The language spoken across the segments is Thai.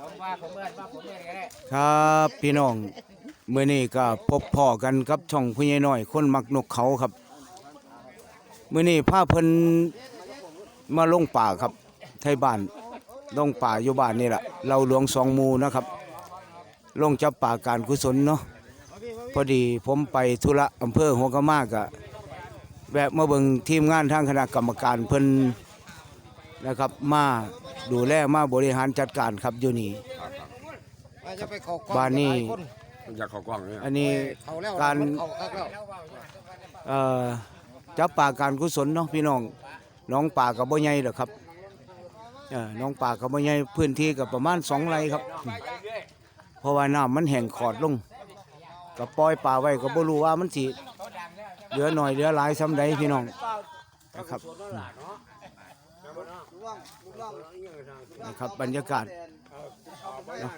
ผมว่าผมเอิ้นว่าผมเอิ้นก็ได้ครับพี่น้องเมื่อนี้ก็พบพ่อกันกับช่องผู้ใหญ่น้อย คนมักนกเขาครับเมื่อนี้พาเพิ่นมาลงป่าครับ ไทยบ้านลงป่าอยู่บ้านนี่แหละเราหลวงสองมูนะครับ ลงจับป่าการกุศลเนาะพอดีผมไปธุระอำเภอหัวกะมากะแวะมาเบิ่งทีมงานทางคณะกรรมการเพิ่นนะครับมา ดูแลมาบริหารจัดการครับอยู่นี่จะไปเข้ากล้องบ้านนี้หลยคอยากเข้ากล้องเนี่ยอันนี้เข้าแล้วการเข้าคักแล้วเอ่อจับป่าการกุศลเนาะพี่น้องน้องป่ากับบ่ใหญ่ดอกครับเออน้องป่ากับบ่ใหญ่พื้นที่กับประมาณสองไร่ครับ เพราะว่าน้ำมันแห้งขอดลงก็ปล่อยป่าไว้ก็บ่รู้ว่ามันสิเหลือหน่อยเหลือหลายซ้ำใดพี่น้องนะครับ นะครับบรรยากาศเนาะ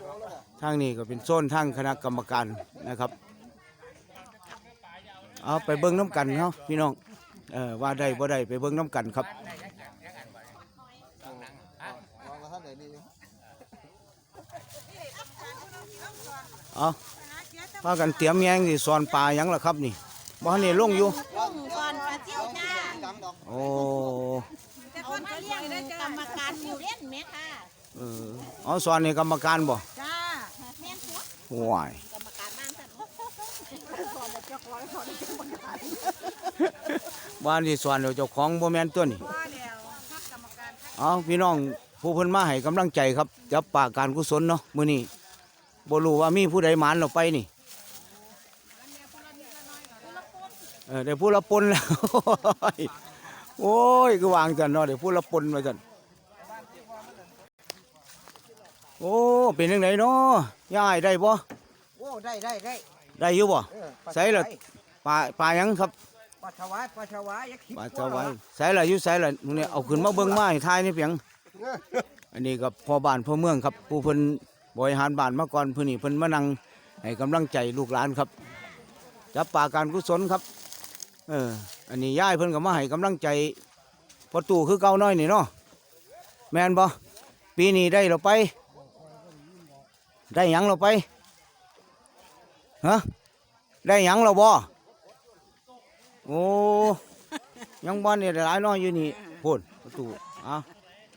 ทางนี้ก็เป็นโซนทางคณะกรรมการนะครับเอาไปเบิ้งน้ำกันเนาะพี่น้องเออว่าได้บ่ได้ไปเบิ้งน้ำกันครับเอาพากันเตรียมแยงสิสอนปลาหยังล่ะครับนี่บ่ทันได้ลงอยู่ลุงก่อนปลาเจียวจ้าโอ้แต่คน มาเลี้ยงกรรมการอยู่เล่นไหมค่ะเออเอาสอนให้กรรมการบ่จ้าแม่นตัวว้ายกรรมการบ้านสั่นบ้านที่สอนเดี๋ยวเจ้าของบ่แม่นตัวนี่ว่าแล้วพักกรรมการเอาพี่น้องผู้เพิ่นมาให้กำลังใจครับจับปลาการกุศลเนาะมื้อนี้บ่รู้ว่ามีผู้ใดหมานเราไปนี่เออเดี๋ยวพูดละปนแล้ว โอ้ยก็วางจันเนาะเดี๋ยวพูดละปนมาจันโอ้เป็นยังไงเนาะย่ายได้บ่โอ้ได้ได้ได้ได้อยู่บ่เออปลาใส่ละปลาปลาหยังครับปลาชวายปลาชวายอย่าคิดปลาเจ้าไว้ใส่ละอยู่ใส่ละนู่นเนี่ยเอาขึ้นมาเบิ่งมาให้ทายนี่เพียงเอออันนี้กับพ่อบ้านพ่อเมืองครับ ผู้เพิ่นบริหารบ้านมาก่อนเพิ่นนี่เพิ่นมานั่งให้กำลังใจลูกหลานครับจับปลาการกุศลครับ เออ อันนี้ย่ายเพิ่นก็มาให้กำลังใจพอตู่คือเก่าน้อยนี่เนาะแม่นบ่ปีนี้ได้เราไป ได้หยังเราไปฮะได้หยังเราบ่โอ้ยังบ้านนี่หลายน้อยอยู่นี่พูดประตูอะ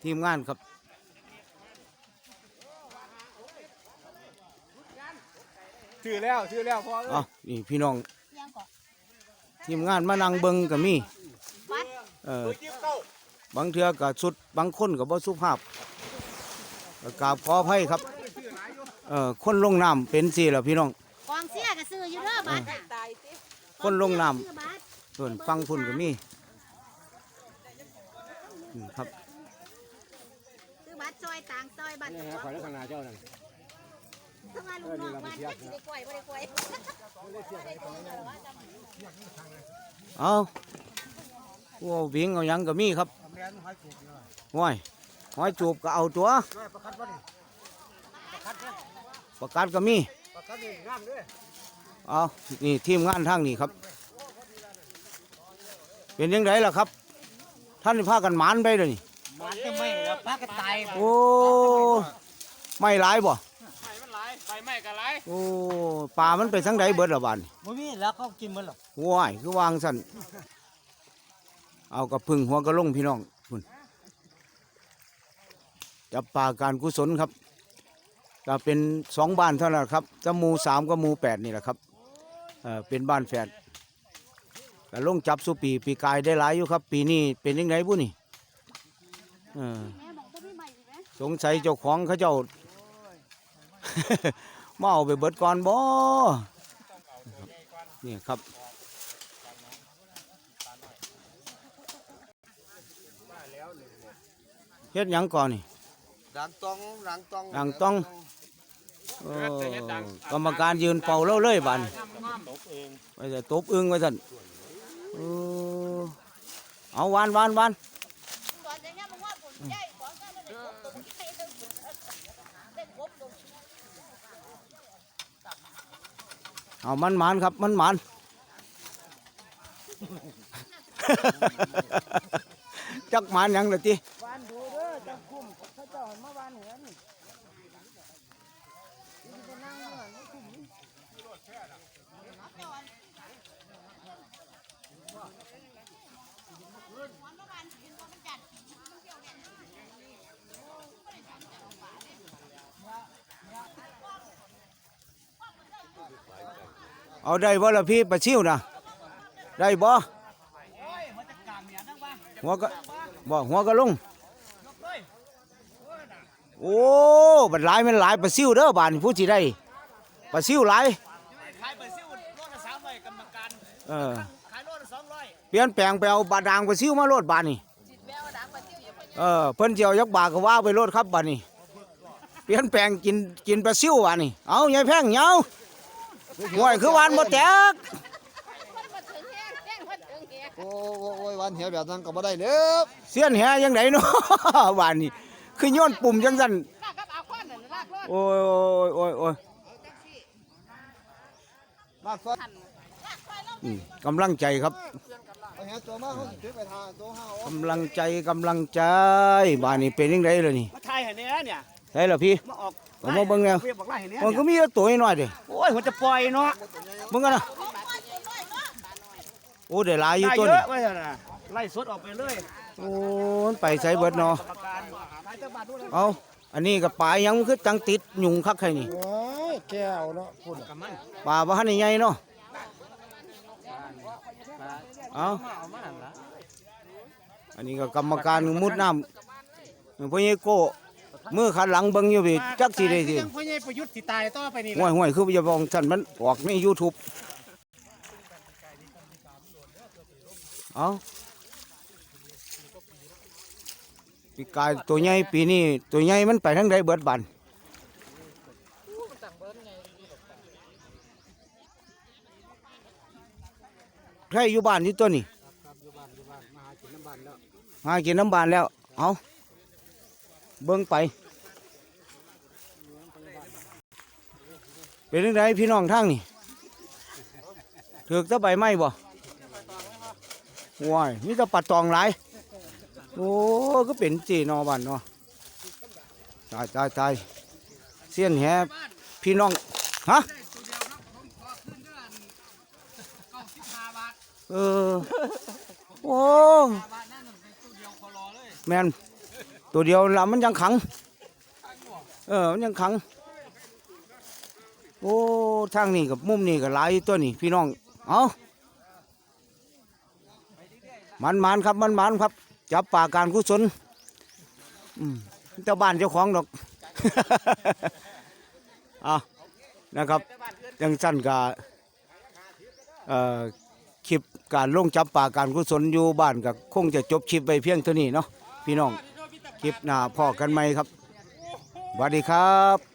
ทีมงานครับถือแล้วถือแล้วพออะนี่พี่น้องยังก่อน ทีมงานมานั่งเบิงก็มีวัดเออบางเทื่อก็สุดบางคนก็บ่สุภาพก็กราบขออภัยครับเออคนลงน้ำเป็นสิล่ะพี่น้องกองเสียก็ซื้ออยู่เด้อบัตรตายสิคนลงน้ำซื้อบัตรส่วนฟังพุ่นก็มีอืมครับซื้อบัตรซอยต่างซอยบัตรเนี่ยขอแล้วขนาดเจ้านั่นถ้ามาลูกน้องบ้านก็สิได้กล้วยบ่ได้กล้วย เอาว้าววิ่งเอาหยังก็มีครับแม่นหอยถูกนี่ว่ะห้อยหอยจูบก็เอาตัวด้วยประคัดบ่นี่ประคัดเด้อประกาศก็มีประคัดนี่งามเด้อเอานี่ทีมงานทางนี้ครับ เป็นยังไงล่ะครับ ท่านพากันหมานไปเลยนี่มันจะไม่แล้วปลากระต่ายโอ้ไม่หลายบ่ โอ้ปลามันไปทั้งใดเบิดละบานนี่บ่มีแล้วเขากินหมดหรอกว้ายคือวางสั่นเอากระพึ่งหัวกระลงพี่น้องคุณจับปลาการกุศลครับก็เป็นสองบ้านเท่านั้นครับจะหมูสามกับหมูแปดนี่แหละครับเออเป็นบ้านแฝดก็ลงจับสุปีปีกายได้หลายอยู่ครับ ปีนี้เป็นยังไงบุนี่เออแม่บอกบ่มีใหม่สิแม่สงสัยเจ้าของเขาเจ้า มาเอาไปเบิดก่อนบ่นี่ครับเฮ็ดหยังก่อนนี่ดังตองดังตองดังต้องเออกรรมการยืนเป่าเล่าเลยบานไปแต่ตบอึ้งไว้สั่นเออเอาวานวานวาน ก่อนจะเนี่ยมึงว่าผมใหญ่ของก็ได้ครบตรงใหญ่ได้ครบตรง เอามันหมานครับมันหมานจักหมานหยังเลยที วานดูเด้อจังคุ้มเขาเจ้ามาหวานเห็น เอาได้บ่ล่ะพี่ปลาชิวนะได้บ่หัวก็บ่หัวก็ลงโอ้บัดหลายมันหลายปลาซิวเด้อบานผู้สิได้ปลาซิวหลายขายไปซิ่วโลละสามร้อยกรรมการเออขายโลละสองร้อยเปลี่ยนแปลงไปเอาบาดางปลาซิวมาโลดบานนี่เออเพิ่นเจียวยักบาก็ว่าไปโลดครับบานนี่เปลี่ยนแปลงกินกินปลาซิวบานนี่เอาใหญ่แพงเหนียว ห่วยคือหวานบ่แตกคนมาถึงแห้งแห้งคนถึงแห้งโอ้โอ้ยวันเหียแบบนั้นก็บ่ได้เด้อเสียนแหยังไดเนาะบานนี่คือโย้อนปุ่มจังซั่นลากกับเอาข้อนนั่นลากรถโอ้ยโอ้ยโอ้ยโอ้ยมากซะอืมกำลังใจครับเอาเหียตัวมาเขาสิถือไปทาตัวห้าเอากำลังใจกำลังใจบ้านนี้เป็นยังไงเลยนี่มาทายให้แน่เนี่ยใช่เหรอพี่มาออกผมมาเบิ่งแล้วเรียกบอกไล่ให้แน่มันก็มีแต่ตัวน้อยๆเด้โอ้ ยมันจะปล่อยเนาะเบิ่งกันนะโอ้ได้หลายอยู่ได้ตัวเยนี้อะว่าซั่นน่ะไล่สดออกไปเลยโอ้มันไปใส่เบิดเนาะกรรมการขายจักบาทดูเลยเอาอันนี้ก็ปลายังคือจังติดยุงคักให้นี่โอ้ยแก้วเนาะพุ่นกับมันปลาบ่ทันได้ใหญ่เนาะเอาอันนี้ก็กรรมการมุดน้ำพ่อใหญ่โก้ มือขันหลังเบิ่งอยู่พี่จักสิได้สิยังพ่อใหญ่ประยุทธ์สิตายต่อไปนี่ห่วยห่วยคืออย่าบอกท่านมันออกใน YouTube เอาปีกายตัวใหญ่ปีนี้ตัวใหญ่มันไปทางใดเบิดบันใครอยู่บ้านอยู่ตัวนี้หากินน้ำบานแล้ว เอา เบิ่งไป เป็นยังไงพี่น้องทางนี่ถือกตะใบไม้บ่ว้ายมีแตะปัดตองหลายโอ้ก็เป็นจีนอบันเนาะตายตายตายเสี้ยนแหพี่น้องฮะเออโอ้แมน ตัวเดียวละมันยังขัง เออ มันยังขัง โอ้ทางนี้กับมุมนี้กับหลายตัวนี่พี่น้อง เอามันมันครับมันมันครับ จับป่าการกุศลอืมเจ้าบ้านเจ้าของดอกเอานะครับ ยังสั้นกับคลิปการลงจับป่าการกุศลอยู่บ้านกับคงจะจบคลิปไปเพียงเท่านี้เนาะพี่น้อง คลิปหน้าพ่อกันไหมครับสวัสดีครับ